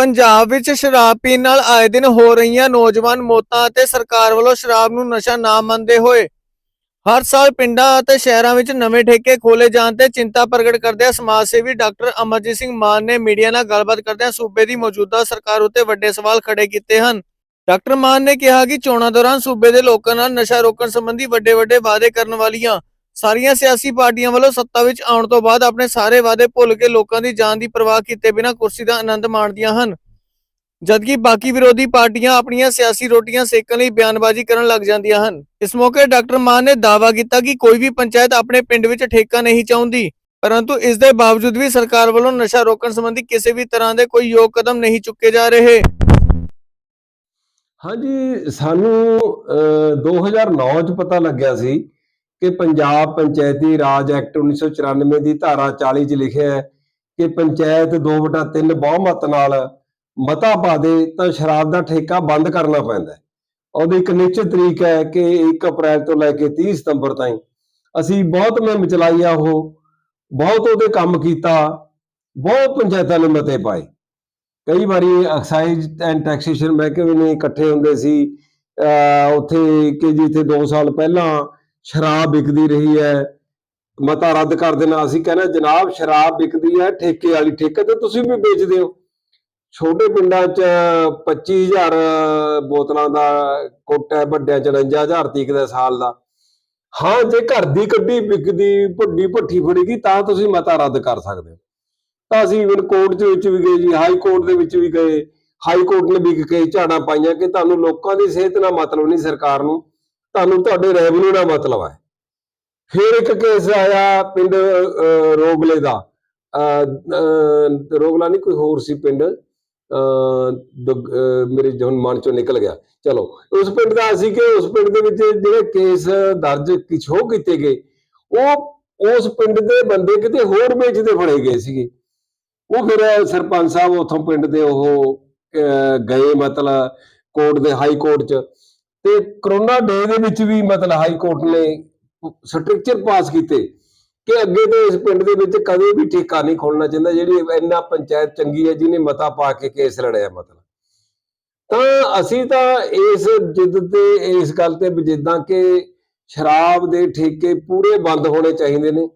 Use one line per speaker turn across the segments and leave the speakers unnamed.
ਪੰਜਾਬ ਵਿੱਚ ਸ਼ਰਾਬ ਪੀਣ ਨਾਲ ਆਏ ਦਿਨ ਹੋ ਰਹੀਆਂ ਨੌਜਵਾਨ ਮੌਤਾਂ ਅਤੇ ਸਰਕਾਰ ਵੱਲੋਂ ਸ਼ਰਾਬ ਨੂੰ ਨਸ਼ਾ ਨਾ ਮੰਨਦੇ ਹੋਏ ਹਰ ਸਾਲ ਪਿੰਡਾਂ ਅਤੇ ਸ਼ਹਿਰਾਂ ਵਿੱਚ ਨਵੇਂ ਠੇਕੇ ਖੋਲੇ ਜਾਣ ਤੇ ਚਿੰਤਾ ਪ੍ਰਗਟ ਕਰਦਿਆਂ ਸਮਾਜ ਸੇਵੀ ਡਾਕਟਰ ਅਮਰਜੀਤ ਸਿੰਘ ਮਾਨ ਨੇ ਮੀਡੀਆ ਨਾਲ ਗੱਲਬਾਤ ਕਰਦਿਆਂ ਸੂਬੇ ਦੀ ਮੌਜੂਦਾ ਸਰਕਾਰ ਉੱਤੇ ਵੱਡੇ ਸਵਾਲ ਖੜੇ ਕੀਤੇ ਹਨ। ਡਾਕਟਰ ਮਾਨ ਨੇ ਕਿਹਾ ਕਿ ਚੋਣਾਂ ਦੌਰਾਨ ਸੂਬੇ ਦੇ ਲੋਕਾਂ ਨਾਲ ਨਸ਼ਾ ਰੋਕਣ ਸੰਬੰਧੀ ਵੱਡੇ ਵੱਡੇ ਵਾਅਦੇ ਕਰਨ ਵਾਲੀਆਂ ਸਾਰੀਆਂ ਸਿਆਸੀ ਪਾਰਟੀਆਂ ਵੱਲੋਂ ਸੱਤਾ ਵਿੱਚ ਆਉਣ ਤੋਂ ਬਾਅਦ ਆਪਣੇ ਸਾਰੇ ਵਾਅਦੇ ਭੁੱਲ ਕੇ ਲੋਕਾਂ ਦੀ ਜਾਨ ਦੀ ਪਰਵਾਹ ਕੀਤੇ ਬਿਨਾਂ ਕੁਰਸੀ ਦਾ ਆਨੰਦ ਮਾਣਦੀਆਂ ਹਨ। ਜਦਕਿ ਬਾਕੀ ਵਿਰੋਧੀ ਪਾਰਟੀਆਂ ਆਪਣੀਆਂ ਸਿਆਸੀ ਰੋਟੀਆਂ ਸੇਕਣ ਲਈ ਬਿਆਨਬਾਜ਼ੀ ਕਰਨ ਲੱਗ ਜਾਂਦੀਆਂ ਹਨ। ਇਸ ਮੌਕੇ ਡਾਕਟਰ ਮਾਨ ਨੇ ਦਾਅਵਾ ਕੀਤਾ ਕਿ ਕੋਈ ਵੀ ਪੰਚਾਇਤ ਆਪਣੇ ਪਿੰਡ ਵਿੱਚ ਠੇਕਾ ਨਹੀਂ ਚਾਹੁੰਦੀ ਪਰੰਤੂ ਇਸ ਦੇ ਬਾਵਜੂਦ ਵੀ ਸਰਕਾਰ ਵੱਲੋਂ ਨਸ਼ਾ ਰੋਕਣ ਸੰਬੰਧੀ ਕਿਸੇ ਵੀ ਤਰ੍ਹਾਂ ਦੇ ਕੋਈ ਯੋਗ ਕਦਮ ਨਹੀਂ ਚੁੱਕੇ ਜਾ ਰਹੇ।
ਹਾਂਜੀ ਸਾਨੂੰ ਅਹ, 2009 ਚ ਪਤਾ ਲੱਗਿਆ ਸੀ ਕਿ ਪੰਜਾਬ ਪੰਚਾਇਤੀ ਰਾਜ ਐਕਟ 1994 ਦੀ ਧਾਰਾ 40 ਚ ਲਿਖਿਆ ਹੈ ਕਿ ਪੰਚਾਇਤ 2/3 ਬਹੁਮਤ ਨਾਲ ਮਤਾ ਪਾ ਦੇ ਤਾਂ ਸ਼ਰਾਬ ਦਾ ਠੇਕਾ ਬੰਦ ਕਰਨਾ ਪੈਂਦਾ ਹੈ। ਉਹਦੀ ਇੱਕ ਨਿਸ਼ਚਿਤ ਤਰੀਕ ਹੈ ਕਿ 1 ਅਪ੍ਰੈਲ ਤੋਂ ਲੈ ਕੇ 30 ਸਤੰਬਰ ਤਾਈਂ। ਅਸੀਂ ਬਹੁਤ ਮਹਿੰਮ ਚਲਾਈ ਆ ਉਹ, ਬਹੁਤ ਉਹਦੇ ਕੰਮ ਕੀਤਾ, ਬਹੁਤ ਪੰਚਾਇਤਾਂ ਨੇ ਮਤੇ ਪਾਏ। ਕਈ ਵਾਰੀ ਐਕਸਾਈਜ਼ ਐਂਡ ਟੈਕਸੇਸ਼ਨ ਮਹਿਕਮੇ ਨੇ ਇਕੱਠੇ ਹੁੰਦੇ ਸੀ, ਅਹ ਉੱਥੇ ਕਿ ਜਿੱਥੇ 2 ਸਾਲ ਪਹਿਲਾਂ ਸ਼ਰਾਬ ਵਿਕਦੀ ਰਹੀ ਹੈ। ਮਤਾ ਰੱਦ ਕਰ ਦੇਣਾ। ਅਸੀਂ ਕਹਿੰਦੇ ਜਨਾਬ, ਸ਼ਰਾਬ ਵਿਕਦੀ ਹੈ, ਠੇਕੇ ਵਾਲੀ ਠੇਕੇ ਤੇ ਤੁਸੀਂ ਵੀ ਵੇਚਦੇ ਹੋ। ਛੋਟੇ ਪਿੰਡਾਂ 'ਚ 25000 ਬੋਤਲਾਂ ਦਾ ਕੁੱਟ ਹੈ, ਵੱਡਿਆਂ 'ਚ 59000 ਤੀਕ ਦਾ ਸਾਲ ਦਾ। ਹਾਂ, ਜੇ ਘਰ ਦੀ ਕੱਢੀ ਵਿਕਦੀ ਵੱਡੀ ਭੱਠੀ ਫੜੇਗੀ, ਤਾਂ ਤੁਸੀਂ ਮਤਾ ਰੱਦ ਕਰ ਸਕਦੇ ਹੋ। ਤਾਂ ਅਸੀਂ ਇਵਨ ਕੋਰਟ ਦੇ ਵਿੱਚ ਵੀ ਗਏ ਜੀ, ਹਾਈ ਕੋਰਟ ਦੇ ਵਿੱਚ ਵੀ ਗਏ। ਹਾਈ ਕੋਰਟ ਨੇ ਵੀ ਕੇ ਝਾੜਾਂ ਪਾਈਆਂ ਕਿ ਤੁਹਾਨੂੰ ਲੋਕਾਂ ਦੀ ਸਿਹਤ ਨਾਲ ਮਤਲਬ ਨਹੀਂ ਸਰਕਾਰ ਨੂੰ। ਤੁਹਾਨੂੰ ਤੁਹਾਡੇ ਰੈਵਨਿਊ ਦਾ ਮਤਲਬ ਹੈ। ਫਿਰ ਇੱਕ ਕੇਸ ਆਇਆ ਪਿੰਡ ਰੋਗਲੇ ਦਾ। ਰੋਗਲਾ ਨਹੀਂ ਕੋਈ ਹੋਰ ਸੀ ਪਿੰਡ। ਮੇਰੇ ਜਨ ਮਨ ਚੋਂ ਨਿਕਲ ਗਿਆ। ਚਲੋ ਉਸ ਪਿੰਡ ਦਾ ਅਸੀਂ ਕਿ ਉਸ ਪਿੰਡ ਦੇ ਵਿੱਚ ਜਿਹੜੇ ਕੇਸ ਦਰਜ ਕਿਛੋ ਕੀਤੇ ਗਏ ਉਹ ਉਸ ਪਿੰਡ ਦੇ ਬੰਦੇ ਕਿਤੇ ਹੋਰ ਵੇਚਦੇ ਫੜੇ ਗਏ ਸੀਗੇ। ਉਹ ਫਿਰ ਸਰਪੰਚ ਸਾਹਿਬ ਉਥੋਂ ਪਿੰਡ ਦੇ ਉਹ ਅਹ, ਗਏ ਮਤਲਬ ਕੋਰਟ ਦੇ ਹਾਈ ਕੋਰਟ ਚ। ਤੇ ਕਰੋਨਾ ਡੇ ਦੇ ਵਿੱਚ ਵੀ ਮਤਲਬ ਹਾਈ ਕੋਰਟ ਨੇ ਸਟ੍ਰਕਚਰ ਪਾਸ ਕੀਤੇ ਕਿ ਅੱਗੇ ਤੋਂ ਇਸ ਪਿੰਡ ਦੇ ਵਿੱਚ ਕਦੇ ਵੀ ਠੇਕਾ ਨਹੀਂ ਖੋਲਣਾ ਚਾਹੀਦਾ ਜਿਹੜੀ ਇੰਨਾ ਪੰਚਾਇਤ ਚੰਗੀ ਹੈ ਜਿਹਨੇ ਮਤਾ ਪਾ ਕੇ ਕੇਸ ਲੜਿਆ ਮਤਲਬ। ਤਾਂ ਅਸੀਂ ਤਾਂ ਇਸ ਜਿੱਦ ਤੇ ਇਸ ਗੱਲ ਤੇ ਜਿੱਦਾਂ ਕਿ ਸ਼ਰਾਬ ਦੇ ਠੇਕੇ ਪੂਰੇ ਬੰਦ ਹੋਣੇ ਚਾਹੀਦੇ ਨੇ।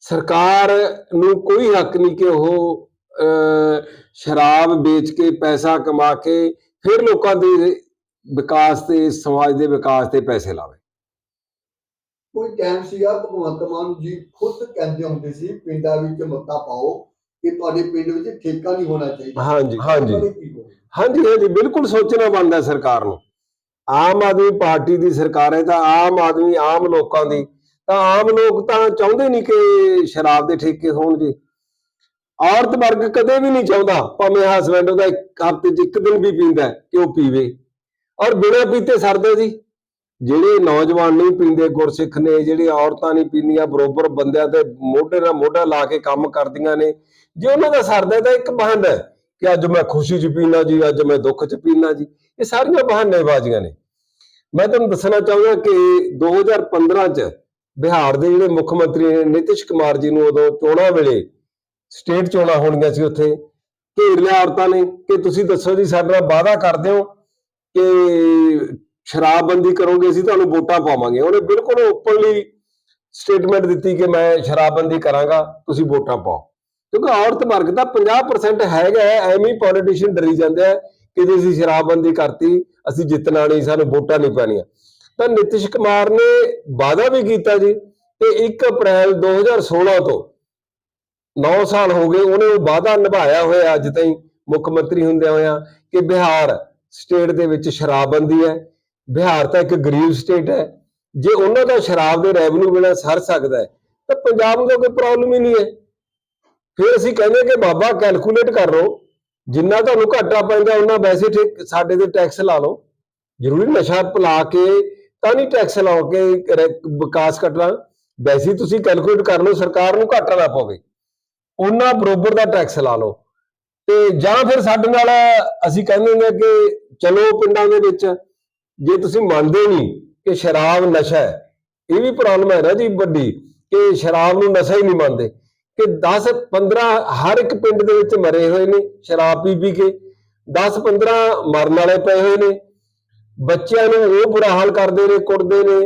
ਸਰਕਾਰ ਨੂੰ ਕੋਈ ਹੱਕ ਨਹੀਂ ਕਿ ਉਹ ਅਹ, ਸ਼ਰਾਬ ਵੇਚ ਕੇ ਪੈਸਾ ਕਮਾ ਕੇ ਫਿਰ ਲੋਕਾਂ ਦੇ ਵਿਕਾਸ ਤੇ ਸਮਾਜ ਦੇ ਵਿਕਾਸ ਤੇ ਪੈਸੇ ਲਾਵੇ।
ਕੋਈ ਟਾਈਮ ਸੀਗਾ ਭਗਵੰਤ ਮਾਨ ਜੀ ਖੁਦ ਕਹਿੰਦੇ ਹੁੰਦੇ ਸੀ ਪਿੰਡਾਂ ਵਿੱਚ ਮਤਾ ਪਾਓ ਕਿ ਤੁਹਾਡੇ ਪਿੰਡ ਵਿੱਚ ਠੇਕਾ ਨਹੀਂ ਹੋਣਾ ਚਾਹੀਦਾ।
ਹਾਂਜੀ ਹਾਂਜੀ? ਹਾਂਜੀ ਹਾਂਜੀ ਬਿਲਕੁਲ ਸੋਚਣਾ ਬਣਦਾ ਸਰਕਾਰ ਨੂੰ। ਆਮ ਆਦਮੀ ਪਾਰਟੀ ਦੀ ਸਰਕਾਰ ਹੈ ਤਾਂ ਆਮ ਆਦਮੀ ਆਮ ਲੋਕਾਂ ਦੀ। ਤਾਂ ਆਮ ਲੋਕ ਤਾਂ ਚਾਹੁੰਦੇ ਨਹੀਂ ਕਿ ਸ਼ਰਾਬ ਦੇ ਠੇਕੇ ਹੋਣ ਜੀ। ਔਰਤ ਵਰਗ ਕਦੇ ਵੀ ਨਹੀਂ ਚਾਹੁੰਦਾ ਭਾਵੇਂ ਹਸਬੰਡ ਉਹਦਾ ਇੱਕ ਹਫ਼ਤੇ 'ਚ ਇੱਕ ਦਿਨ ਵੀ ਪੀਂਦਾ ਕਿ ਉਹ ਪੀਵੇ। ਔਰ ਬਿਨਾਂ ਪੀਤੇ ਸਰਦਾ ਜੀ। ਜਿਹੜੇ ਨੌਜਵਾਨ ਨਹੀਂ ਪੀਂਦੇ, ਗੁਰਸਿੱਖ ਨੇ, ਜਿਹੜੇ ਔਰਤਾਂ ਨਹੀਂ ਪੀਂਦੀਆਂ, ਬਰੋਬਰ ਬੰਦਿਆਂ ਤੇ ਮੋਢੇ ਨਾਲ ਮੋਢਾ ਲਾ ਕੇ ਕੰਮ ਕਰਦੀਆਂ ਨੇ। ਜੇ ਉਹਨਾਂ ਦਾ ਸਰਦਾ ਤਾਂ ਇੱਕ ਬਹਾਨਾ ਹੈ ਕਿ ਅੱਜ ਮੈਂ ਖੁਸ਼ੀ 'ਚ ਪੀਣਾ ਜੀ, ਅੱਜ ਮੈਂ ਦੁੱਖ 'ਚ ਪੀਣਾ ਜੀ। ਇਹ ਸਾਰੀਆਂ ਬਹਾਨੇਬਾਜ਼ੀਆਂ ਨੇ। ਮੈਂ ਤੁਹਾਨੂੰ ਦੱਸਣਾ ਚਾਹੁੰਦਾ ਕਿ 2015 'ਚ ਬਿਹਾਰ ਦੇ ਜਿਹੜੇ ਮੁੱਖ ਮੰਤਰੀ ਨੇ, ਨਿਤਿਸ਼ ਕੁਮਾਰ ਜੀ ਨੂੰ ਉਦੋਂ ਚੋਣਾਂ ਵੇਲੇ ਸਟੇਟ ਚੋਣਾਂ ਹੋਣੀਆਂ ਸੀ ਉੱਥੇ। ਘੇਰ ਲਿਆ ਔਰਤਾਂ ਨੇ। ਕਿ ਤੁਸੀਂ ਦੱਸੋ ਜੀ, ਸਾਡੇ ਨਾਲ ਵਾਅਦਾ ਕਰਦੇ ਹੋ ਕਿ ਸ਼ਰਾਬਬੰਦੀ ਕਰੋਗੇ, ਅਸੀਂ ਤੁਹਾਨੂੰ ਵੋਟਾਂ ਪਾਵਾਂਗੇ। ਉਹਨੇ ਬਿਲਕੁਲ ਓਪਨਲੀ ਸਟੇਟਮੈਂਟ ਦਿੱਤੀ ਕਿ ਮੈਂ ਸ਼ਰਾਬਬੰਦੀ ਕਰਾਂਗਾ, ਤੁਸੀਂ ਵੋਟਾਂ ਪਾਓ। ਕਿਉਂਕਿ ਔਰਤ ਵਰਗ ਦਾ 50% ਹੈਗਾ ਐਵੇਂ ਪੋਲੀਟੀਸ਼ੀਅਨ ਡਰੀ ਜਾਂਦੇ ਆ ਕਿ ਜੇ ਅਸੀਂ ਸ਼ਰਾਬਬੰਦੀ ਕਰਤੀ, ਅਸੀਂ ਜਿੱਤਣਾ ਨਹੀਂ, ਸਾਨੂੰ ਵੋਟਾਂ ਨਹੀਂ ਪੈਣੀਆਂ। ਤਾਂ ਨਿਤਿਸ਼ ਕੁਮਾਰ ਨੇ ਵਾਅਦਾ ਵੀ ਕੀਤਾ ਜੀ ਤੇ 1 ਅਪ੍ਰੈਲ 2016 ਤੋਂ 9 ਸਾਲ ਹੋ ਗਏ, ਉਹਨੇ ਉਹ ਵਾਅਦਾ ਨਿਭਾਇਆ ਹੋਇਆ ਅੱਜ ਤਾਈਂ ਮੁੱਖ ਮੰਤਰੀ ਹੁੰਦਿਆਂ ਹੋਇਆਂ ਕਿ ਬਿਹਾਰ ਸਟੇਟ ਦੇ ਵਿੱਚ ਸ਼ਰਾਬਬੰਦੀ ਹੈ, ਬਿਹਾਰ ਤਾਂ ਇੱਕ ਗਰੀਬ ਸਟੇਟ ਹੈ, ਜੇ ਉਹਨਾਂ ਦਾ ਸ਼ਰਾਬ ਦੇ ਰੈਵਨਿਊ ਬਿਨਾਂ ਸਰ ਸਕਦਾ ਹੈ, ਤਾਂ ਪੰਜਾਬ ਨੂੰ ਕੋਈ ਪ੍ਰੋਬਲਮ ਹੀ ਨਹੀਂ ਹੈ। ਫਿਰ ਅਸੀਂ ਕਹਿੰਦੇ ਕਿ ਬਾਬਾ ਕੈਲਕੂਲੇਟ ਕਰ ਲਓ, ਜਿੰਨਾ ਤੁਹਾਨੂੰ ਘਾਟਾ ਪੈਂਦਾ ਉਹਨਾਂ ਵੈਸੇ ਠੀਕ, ਸਾਡੇ ਤੇ ਟੈਕਸ ਲਾ ਲਓ। ਜ਼ਰੂਰੀ ਨਸ਼ਾ ਪਲਾ ਕੇ ਤਾਂ ਨਹੀਂ ਟੈਕਸ ਲਾਓ ਕੇ ਵਿਕਾਸ ਘਟਣਾ। ਵੈਸੇ ਤੁਸੀਂ ਕੈਲਕੂਲੇਟ ਕਰ ਲਓ, ਸਰਕਾਰ ਨੂੰ ਘਾਟਾ ਨਾ ਪਵੇ। ਉਹਨਾਂ ਬਰੋਬਰ ਦਾ ਟੈਕਸ ਲਾ ਲਓ। ਤੇ ਜਾਂ ਫਿਰ ਸਾਡੇ ਨਾਲ ਅਸੀਂ ਕਹਿੰਦੇ ਹਾਂ ਕਿ ਚਲੋ ਪਿੰਡਾਂ ਦੇ ਵਿੱਚ, ਜੇ ਤੁਸੀਂ ਮੰਨਦੇ ਨਹੀਂ ਕਿ ਸ਼ਰਾਬ ਨਸ਼ਾ ਹੈ, ਇਹ ਵੀ ਪ੍ਰੋਬਲਮ ਹੈ ਨਾ ਜੀ ਵੱਡੀ, ਕਿ ਸ਼ਰਾਬ ਨੂੰ ਨਸ਼ਾ ਹੀ ਨਹੀਂ ਮੰਨਦੇ, ਕਿ 10 15 ਹਰ ਇੱਕ ਪਿੰਡ ਦੇ ਵਿੱਚ ਮਰੇ ਹੋਏ ਨੇ ਸ਼ਰਾਬ ਪੀ ਪੀ ਕੇ 10 15 ਮਰਨ ਵਾਲੇ ਪਏ ਹੋਏ ਨੇ, ਬੱਚਿਆਂ ਨੂੰ ਉਹ ਬੁਰਾ ਹਾਲ ਕਰਦੇ ਨੇ, ਕੁੱਟਦੇ ਨੇ,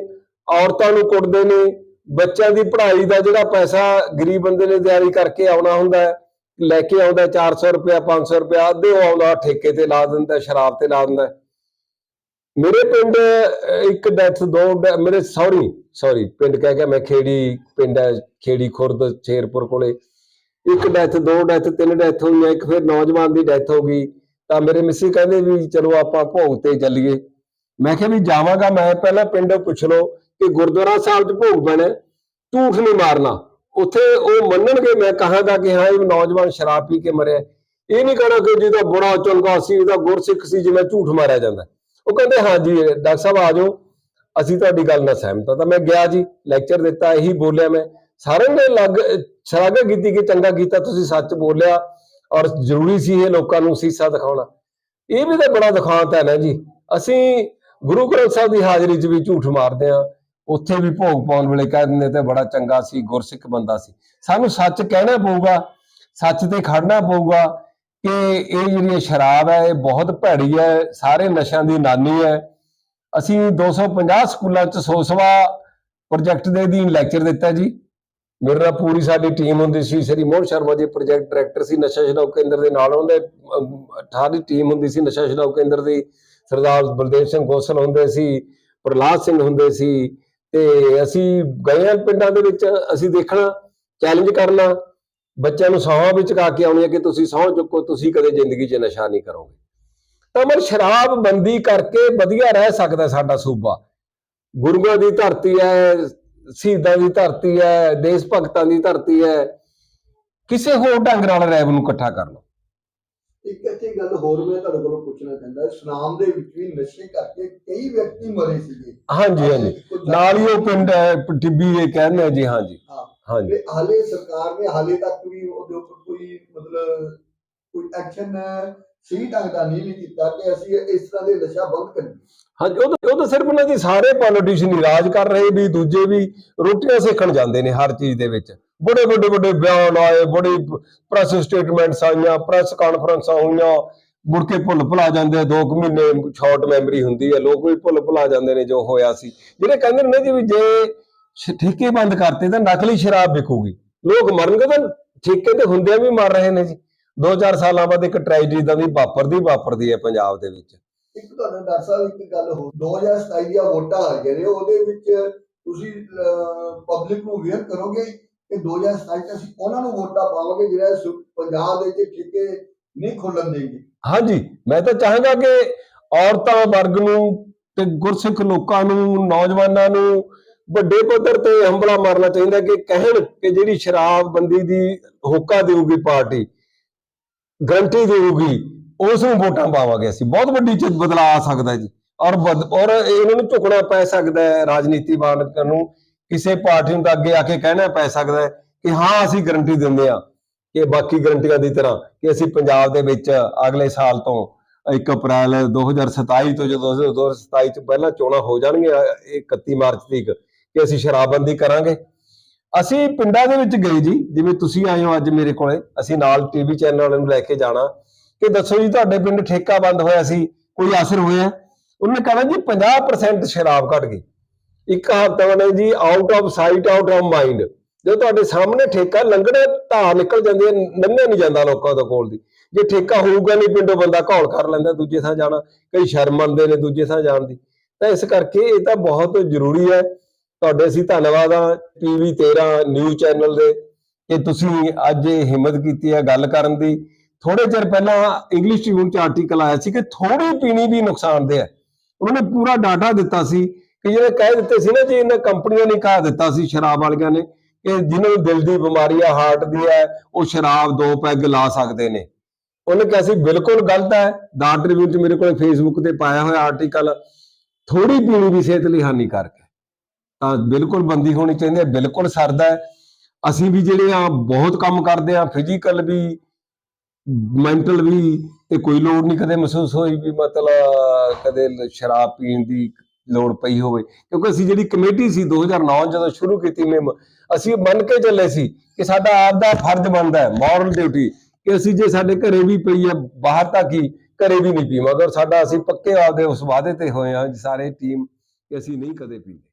ਔਰਤਾਂ ਨੂੰ ਕੁੱਟਦੇ ਨੇ, ਬੱਚਿਆਂ ਦੀ ਪੜ੍ਹਾਈ ਦਾ ਜਿਹੜਾ ਪੈਸਾ ਗਰੀਬ ਬੰਦੇ ਨੇ ਤਿਆਰੀ ਕਰਕੇ ਆਉਣਾ ਹੁੰਦਾ ਹੈ ਲੈ ਕੇ ਆਉਂਦਾ 400 ਰੁਪਇਆ 500 ਰੁਪਇਆ ਅੱਧੇ ਉਹ ਆਉਂਦਾ ਠੇਕੇ ਤੇ ਲਾ ਦਿੰਦਾ ਸ਼ਰਾਬ ਤੇ ਲਾ ਦਿੰਦਾ। ਮੇਰੇ ਪਿੰਡ ਅਹ, ਇੱਕ ਡੈਥ ਦੋ ਮੇਰੇ ਸੌਰੀ ਸੌਰੀ ਪਿੰਡ ਕਹਿ ਗਿਆ ਮੈਂ ਖੇੜੀ ਪਿੰਡ ਹੈ ਖੇੜੀ ਖੁਰਦ ਸ਼ੇਰਪੁਰ ਕੋਲੇ। ਇੱਕ ਡੈਥ ਦੋ ਡੈਥ ਤਿੰਨ ਡੈਥ ਹੋਈਆਂ ਇੱਕ ਫਿਰ ਨੌਜਵਾਨ ਦੀ ਡੈਥ ਹੋ ਗਈ। ਤਾਂ ਮੇਰੇ ਮਿੱਸੀ ਕਹਿੰਦੇ ਵੀ ਚਲੋ ਆਪਾਂ ਭੋਗ ਤੇ ਚੱਲੀਏ। ਮੈਂ ਕਿਹਾ ਵੀ ਜਾਵਾਂਗਾ ਮੈਂ ਪਹਿਲਾਂ ਪਿੰਡ ਪੁੱਛ ਲਓ ਕਿ ਗੁਰਦੁਆਰਾ ਸਾਹਿਬ 'ਚ ਭੋਗ ਪੈਣਾ ਝੂਠ ਨਹੀਂ ਮਾਰਨਾ। ਉੱਥੇ ਉਹ ਮੰਨਣਗੇ, ਮੈਂ ਕਹਾਂਗਾ ਕਿ ਹਾਂ, ਇਹ ਨੌਜਵਾਨ ਸ਼ਰਾਬ ਪੀ ਕੇ ਮਰਿਆ। ਇਹ ਨਹੀਂ ਕਹਣਾ ਕਿ ਜਿਹਦਾ ਬੁਰਾ ਚੰਗਾ ਸੀ ਇਹਦਾ ਗੁਰਸਿੱਖ ਸੀ, ਜਿਵੇਂ ਝੂਠ ਮਾਰਿਆ ਜਾਂਦਾ। ਉਹ ਕਹਿੰਦੇ, ਹਾਂ ਜੀ, ਡਾਕਟਰ ਸਾਹਿਬ ਆ ਜਾਓ, ਅਸੀਂ ਤੁਹਾਡੀ ਗੱਲ ਨਾਲ ਸਹਿਮਤ ਹਾਂ। ਤਾਂ ਮੈਂ ਗਿਆ ਜੀ, ਲੈਕਚਰ ਦਿੱਤਾ, ਇਹੀ ਬੋਲਿਆ ਮੈਂ। ਸਾਰਿਆਂ ਨੇ ਲੱਗ, ਸ਼ਲਾਘਾ ਕੀਤੀ ਕਿ ਚੰਗਾ ਕੀਤਾ, ਤੁਸੀਂ ਸੱਚ ਬੋਲਿਆ ਔਰ ਜ਼ਰੂਰੀ ਸੀ ਇਹ ਲੋਕਾਂ ਨੂੰ ਸੀਸਾ ਦਿਖਾਉਣਾ। ਇਹ ਵੀ ਤਾਂ ਬੜਾ ਦਿਖਾਂਤ ਹੈ ਨਾ ਜੀ। ਅਸੀਂ ਗੁਰੂ ਗ੍ਰੰਥ ਸਾਹਿਬ ਦੀ ਹਾਜ਼ਰੀ 'ਚ ਵੀ ਝੂਠ ਮਾਰਦੇ ਆ ਉੱਥੇ ਵੀ ਭੋਗ ਪਾਉਣ ਵੇਲੇ ਕਹਿ ਦਿੰਦੇ ਤੇ ਬੜਾ ਚੰਗਾ ਸੀ, ਗੁਰਸਿੱਖ ਬੰਦਾ ਸੀ। ਸਾਨੂੰ ਸੱਚ ਕਹਿਣਾ ਪਊਗਾ, ਸੱਚ ਤੇ ਖੜਨਾ ਪਊਗਾ ਕਿ ਇਹ ਜਿਹੜੀ ਸ਼ਰਾਬ ਹੈ, ਇਹ ਬਹੁਤ ਭੈੜੀ ਹੈ, ਸਾਰੇ ਨਸ਼ਿਆਂ ਦੀ ਨਾਨੀ ਹੈ। ਅਸੀਂ 250 ਸਕੂਲਾਂ 'ਚ ਸੋਸਵਾ ਪ੍ਰੋਜੈਕਟ ਦੇ ਅਧੀਨ ਲੈਕਚਰ ਦਿੱਤਾ ਜੀ। ਮੇਰੇ ਨਾਲ ਪੂਰੀ ਸਾਡੀ ਟੀਮ ਹੁੰਦੀ ਸੀ, ਸ੍ਰੀ ਮੋਹਨ ਸ਼ਰਮਾ ਜੀ ਪ੍ਰੋਜੈਕਟ ਡਾਇਰੈਕਟਰ ਸੀ, ਨਸ਼ਾ ਛਡਾਊ ਕੇਂਦਰ ਦੇ ਨਾਲ ਉਹਦੇ ਅਠਾਰੀ ਟੀਮ ਹੁੰਦੀ ਸੀ, ਨਸ਼ਾ ਛਡਾਊ ਕੇਂਦਰ ਦੀ। ਸਰਦਾਰ ਬਲਦੇਵ ਸਿੰਘ ਗੋਸਲ ਹੁੰਦੇ ਸੀ ਪ੍ਰਲਾਦ ਸਿੰਘ ਹੁੰਦੇ ਸੀ ਤੇ ਅਸੀਂ ਗਏ ਹਾਂ ਪਿੰਡਾਂ ਦੇ ਵਿੱਚ, ਅਸੀਂ ਦੇਖਣਾ ਚੈਲੰਜ ਕਰਨਾ, ਬੱਚਿਆਂ ਨੂੰ ਸਹੁੰ ਵਿੱਚ ਕਾ ਕੇ ਆਉਣੀ ਹੈ ਕਿ ਤੁਸੀਂ ਸਹੁੰ ਚੁੱਕੋ, ਤੁਸੀਂ ਕਦੇ ਜ਼ਿੰਦਗੀ 'ਚ ਨਸ਼ਾ ਨਹੀਂ ਕਰੋਗੇ। ਤਾਂ ਮਰ ਸ਼ਰਾਬ ਬੰਦੀ ਕਰਕੇ ਵਧੀਆ ਰਹਿ ਸਕਦਾ ਸਾਡਾ ਸੂਬਾ। ਗੁਰੂਆਂ ਦੀ ਧਰਤੀ ਹੈ, ਸ਼ਹੀਦਾਂ ਦੀ ਧਰਤੀ ਹੈ, ਦੇਸ਼ ਭਗਤਾਂ ਦੀ ਧਰਤੀ ਹੈ। ਕਿਸੇ ਹੋਰ ਢੰਗ ਨਾਲ ਰੈਬ ਨੂੰ ਇਕੱਠਾ ਕਰ ਲਓ।
ਇੱਕ ਇੱਥੇ ਗੱਲ ਹੋਰ ਮੈਂ ਤੁਹਾਡੇ ਕੋਲੋਂ ਪੁੱਛਣਾ ਚਾਹੁੰਦਾ ਸੁਨਾਮ ਦੇ ਵਿੱਚ ਵੀ ਨਸ਼ੇ ਕਰਕੇ ਕਈ ਵਿਅਕਤੀ ਮਰੇ ਸੀਗੇ।
ਹਾਂਜੀ ਹਾਂਜੀ। ਨਾਲ ਹੀ ਉਹ ਪਿੰਡ ਹੈ, ਟਿੱਬੀ ਇਹ ਕਹਿੰਦੇ ਜੀ ਹਾਂਜੀ। ਹਾਂਜੀ।
ਤੇ ਹਾਲੇ ਸਰਕਾਰ ਨੇ ਹਾਲੇ ਤੱਕ ਵੀ ਉਹਦੇ ਉੱਪਰ ਕੋਈ ਮਤਲਬ ਕੋਈ ਐਕਸ਼ਨ ਸਹੀ ਢੰਗ ਦਾ ਨਹੀਂ ਕੀਤਾ ਕਿ ਅਸੀਂ ਇਸ ਤਰ੍ਹਾਂ ਦੇ ਨਸ਼ਾ ਬੰਦ ਕਰੀਏ।
ਹਾਂਜੀ ਉਹ ਤਾਂ ਉਹ ਤਾਂ ਸਿਰਫ ਉਹਨਾਂ ਦੀ ਸਾਰੇ ਪੋਲੀਟੀਸ਼ੀਅਨ ਰਾਜ ਕਰ ਰਹੇ ਵੀ ਦੂਜੇ ਵੀ ਰੋਟੀਆਂ ਸੇਕਣ ਜਾਂਦੇ ਨੇ ਹਰ ਚੀਜ਼ ਦੇ ਵਿੱਚ। ਬੜੇ ਵੱਡੇ ਵੱਡੇ ਬਿਆਨ ਆਏ ਬੜੀ ਪ੍ਰੈਸ ਸਟੇਟਮੈਂਟਸ ਆਈਆਂ ਪ੍ਰੈਸ ਕਾਨਫਰੰਸਾਂ ਹੋਈਆਂ। ਮੁੜ ਕੇ ਭੁੱਲ ਭੁਲਾ ਜਾਂਦੇ ਆ, ਦੋ ਕੁ ਮਹੀਨੇ ਸ਼ਾਰਟ ਮੈਮਰੀ ਹੁੰਦੀ ਹੈ ਲੋਕ ਵੀ ਭੁੱਲ ਭੁਲਾ ਜਾਂਦੇ ਨੇ ਜੋ ਹੋਇਆ ਸੀ। ਜਿਹੜੇ ਕਹਿੰਦੇ ਨੇ ਜੀ ਵੀ ਜੇ ਠੇਕੇ ਬੰਦ ਕਰਤੇ ਤਾਂ ਨਕਲੀ ਸ਼ਰਾਬ ਵਿਕੂਗੀ। ਲੋਕ ਮਰਨਗੇ ਤਾਂ ਠੇਕੇ ਤੇ ਹੁੰਦਿਆਂ ਵੀ ਮਰ ਰਹੇ ਨੇ ਜੀ। 2-4 ਸਾਲਾਂ ਬਾਅਦ ਇੱਕ ਟ੍ਰੈਜਡੀ ਦਾ ਵੀ ਵਾਪਰਦੀ ਵਾਪਰਦੀ ਹੈ ਪੰਜਾਬ ਦੇ ਵਿੱਚ।
ਇੱਕ ਤੁਹਾਡਾ ਡਾਕਟਰ ਸਾਹਿਬ ਇੱਕ ਗੱਲ ਹੋ 2027 ਦੀਆਂ ਵੋਟਾਂ ਆ ਗਈਆਂ ਨੇ ਉਹਦੇ ਵਿੱਚ ਤੁਸੀਂ ਪਬਲਿਕ ਨੂੰ ਅਵੇਅਰ ਕਰੋਗੇ ਕਿ 2027 ਚ ਅਸੀਂ ਉਹਨਾਂ ਨੂੰ ਵੋਟਾਂ ਪਾਵਾਂਗੇ ਜਿਹੜਾ ਪੰਜਾਬ ਦੇ ਵਿੱਚ ਠੇਕੇ ਨਹੀਂ ਖੋਲਣ ਦੇਣਗੇ।
ਹਾਂਜੀ ਮੈਂ ਤਾਂ ਚਾਹਾਂਗਾ ਕਿ ਔਰਤਾਂ ਵਰਗ ਨੂੰ ਤੇ ਗੁਰਸਿੱਖ ਲੋਕਾਂ ਨੂੰ ਨੌਜਵਾਨਾਂ ਨੂੰ ਵੱਡੇ ਪੱਧਰ ਤੇ ਹੰਬਲਾ ਮਾਰਨਾ ਚਾਹੀਦਾ ਕਿ ਕਹਿਣ ਕਿ ਜਿਹੜੀ ਸ਼ਰਾਬਬੰਦੀ ਦੀ ਹੋਕਾ ਦੇਊਗੀ ਪਾਰਟੀ ਗਰੰਟੀ ਦੇਊਗੀ ਉਸ ਨੂੰ ਵੋਟਾਂ ਪਾਵਾਂਗੇ ਅਸੀਂ। ਬਹੁਤ ਵੱਡੀ ਚੀਜ਼ ਬਦਲਾਅ ਆ ਸਕਦਾ ਜੀ। ਔਰ ਔਰ ਇਹਨਾਂ ਨੂੰ ਝੁਕਣਾ ਪੈ ਸਕਦਾ ਹੈ ਰਾਜਨੀਤੀ ਮਾਨਕਾਂ ਨੂੰ। ਕਿਸੇ ਪਾਰਟੀ ਨੂੰ ਤਾਂ ਅੱਗੇ ਆ ਕੇ ਕਹਿਣਾ ਪੈ ਸਕਦਾ ਹੈ ਕਿ ਹਾਂ, ਅਸੀਂ ਗਰੰਟੀ ਦਿੰਦੇ ਹਾਂ ਕਿ ਬਾਕੀ ਗਰੰਟੀਆਂ ਦੀ ਤਰ੍ਹਾਂ ਕਿ ਅਸੀਂ ਪੰਜਾਬ ਦੇ ਵਿੱਚ ਅਗਲੇ ਸਾਲ ਤੋਂ 1 ਅਪ੍ਰੈਲ 2027 ਤੋਂ ਜਦੋਂ 2027 ਚ ਪਹਿਲਾਂ ਚੋਣਾਂ ਹੋ ਜਾਣਗੀਆਂ, ਇਹ 31 ਮਾਰਚ ਤੱਕ, ਕਿ ਅਸੀਂ ਸ਼ਰਾਬਬੰਦੀ ਕਰਾਂਗੇ। ਅਸੀਂ ਪਿੰਡਾਂ ਦੇ ਵਿੱਚ ਗਏ ਜੀ, ਜਿਵੇਂ ਤੁਸੀਂ ਆਏ ਹੋ ਅੱਜ ਮੇਰੇ ਕੋਲੇ, ਅਸੀਂ ਨਾਲ ਟੀਵੀ ਚੈਨਲ ਵਾਲਿਆਂ ਨੂੰ ਲੈ ਕੇ ਜਾਣਾ। ਕਿ ਦੱਸੋ ਜੀ, ਤੁਹਾਡੇ ਪਿੰਡ ਠੇਕਾ ਬੰਦ ਹੋਇਆ ਸੀ, ਕੋਈ ਅਸਰ ਹੋਇਆ? ਉਹਨੇ ਕਹਣਾ ਜੀ 50% ਸ਼ਰਾਬ ਘਟ ਗਈ। ਇੱਕ ਕਹਾਵਤ ਨੇ ਜੀ out of sight out of mind ਜੇ ਤੁਹਾਡੇ ਸਾਹਮਣੇ ਠੇਕਾ, ਲੰਘਣਾ ਧਾਰ ਨਿਕਲ ਜਾਂਦੀ ਹੈ ਲੰਘਿਆ ਨਹੀਂ ਜਾਂਦਾ ਲੋਕਾਂ ਦੇ ਕੋਲ ਦੀ। ਜੇ ਠੇਕਾ ਹੋਊਗਾ ਨਹੀਂ ਪਿੰਡੋਂ, ਬੰਦਾ ਘੌਲ ਕਰ ਲੈਂਦਾ ਦੂਜੇ ਥਾਂ ਜਾਣਾ। ਕਈ ਸ਼ਰਮ ਮੰਨਦੇ ਨੇ ਦੂਜੇ ਥਾਂ ਜਾਣ ਦੀ। ਤਾਂ ਇਸ ਕਰਕੇ ਇਹ ਤਾਂ ਬਹੁਤ ਜ਼ਰੂਰੀ ਹੈ ਤੁਹਾਡੇ ਅਸੀਂ ਧੰਨਵਾਦ ਆ ਟੀਵੀ 13 ਨਿਊਜ਼ ਚੈਨਲ ਦੇ, ਕਿ ਤੁਸੀਂ ਅੱਜ ਇਹ ਹਿੰਮਤ ਕੀਤੀ ਹੈ ਗੱਲ ਕਰਨ ਦੀ। ਥੋੜੇ ਚਿਰ ਪਹਿਲਾਂ ਇੰਗਲਿਸ਼ ਟ੍ਰਿਬਿਊਨ ਚ ਆਰਟੀਕਲ ਆਇਆ ਸੀ ਕਿ ਥੋੜੀ ਪੀਣੀ ਵੀ ਨੁਕਸਾਨਦੇਹ ਹੈ ਉਹਨਾਂ ਨੇ ਪੂਰਾ ਡਾਟਾ ਦਿੱਤਾ ਸੀ ਕਿ ਜਿਹੜੇ ਕਹਿ ਦਿੱਤੇ ਸੀ ਨਾ ਜੀ, ਇਹਨਾਂ ਕੰਪਨੀਆਂ ਨੇ ਕਹਾ ਦਿੱਤਾ ਸੀ ਸ਼ਰਾਬ ਵਾਲੀਆਂ ਨੇ, ਕਿ ਜਿਨ੍ਹਾਂ ਨੂੰ ਦਿਲ ਦੀ ਬਿਮਾਰੀ ਆ ਹਾਰਟ ਦੀ ਹੈ ਉਹ ਸ਼ਰਾਬ ਦੋ ਪੈਗ ਲਾ ਸਕਦੇ ਨੇ। ਉਹਨੇ ਕਿਹਾ ਸੀ, ਬਿਲਕੁਲ ਗਲਤ ਹੈ। ਦਾ ਟ੍ਰਿਬਿਊਨ ਚ ਮੇਰੇ ਕੋਲ ਫੇਸਬੁੱਕ ਤੇ ਪਾਇਆ ਹੋਇਆ ਆਰਟੀਕਲ ਥੋੜੀ ਪੀਣੀ ਵੀ ਸਿਹਤ ਲਈ ਹਾਨੀਕਾਰਕ ਤਾਂ ਬਿਲਕੁਲ ਬੰਦੀ ਹੋਣੀ ਚਾਹੀਦੀ ਹੈ, ਬਿਲਕੁਲ ਸਰਦਾ ਹੈ। ਅਸੀਂ ਵੀ ਜਿਹੜੇ ਆ, ਬਹੁਤ ਕੰਮ ਕਰਦੇ ਆ ਫਿਜ਼ੀਕਲ ਵੀ ਮੈਂਟਲ ਵੀ, ਤੇ ਕੋਈ ਲੋੜ ਨਹੀਂ ਕਦੇ ਮਹਿਸੂਸ ਹੋਈ ਵੀ ਮਤਲਬ ਕਦੇ ਸ਼ਰਾਬ ਪੀਣ ਦੀ ਲੋੜ ਪਈ ਹੋਵੇ। ਕਿਉਂਕਿ ਅਸੀਂ ਜਿਹੜੀ ਕਮੇਟੀ ਸੀ 2009 ਜਦੋਂ ਸ਼ੁਰੂ ਕੀਤੀ ਮੈਂ ਅਸੀਂ ਮੰਨ ਕੇ ਚੱਲੇ ਸੀ ਕਿ ਸਾਡਾ ਆਪ ਦਾ ਫਰਜ਼ ਬਣਦਾ ਹੈ ਮੋਰਲ ਡਿਊਟੀ ਕਿ ਅਸੀਂ ਜੇ ਸਾਡੇ ਘਰੇ ਵੀ ਪਈ ਹੈ ਬਾਹਰ ਤੱਕ ਹੀ ਘਰੇ ਵੀ ਨਹੀਂ ਪੀ ਮਗਰ ਸਾਡਾ ਅਸੀਂ ਪੱਕੇ ਆਪਦੇ ਉਸ ਵਾਅਦੇ ਤੇ ਹੋਏ ਹਾਂ ਸਾਰੇ ਟੀਮ ਕਿ ਅਸੀਂ ਨਹੀਂ ਕਦੇ ਪੀਂਦੇ।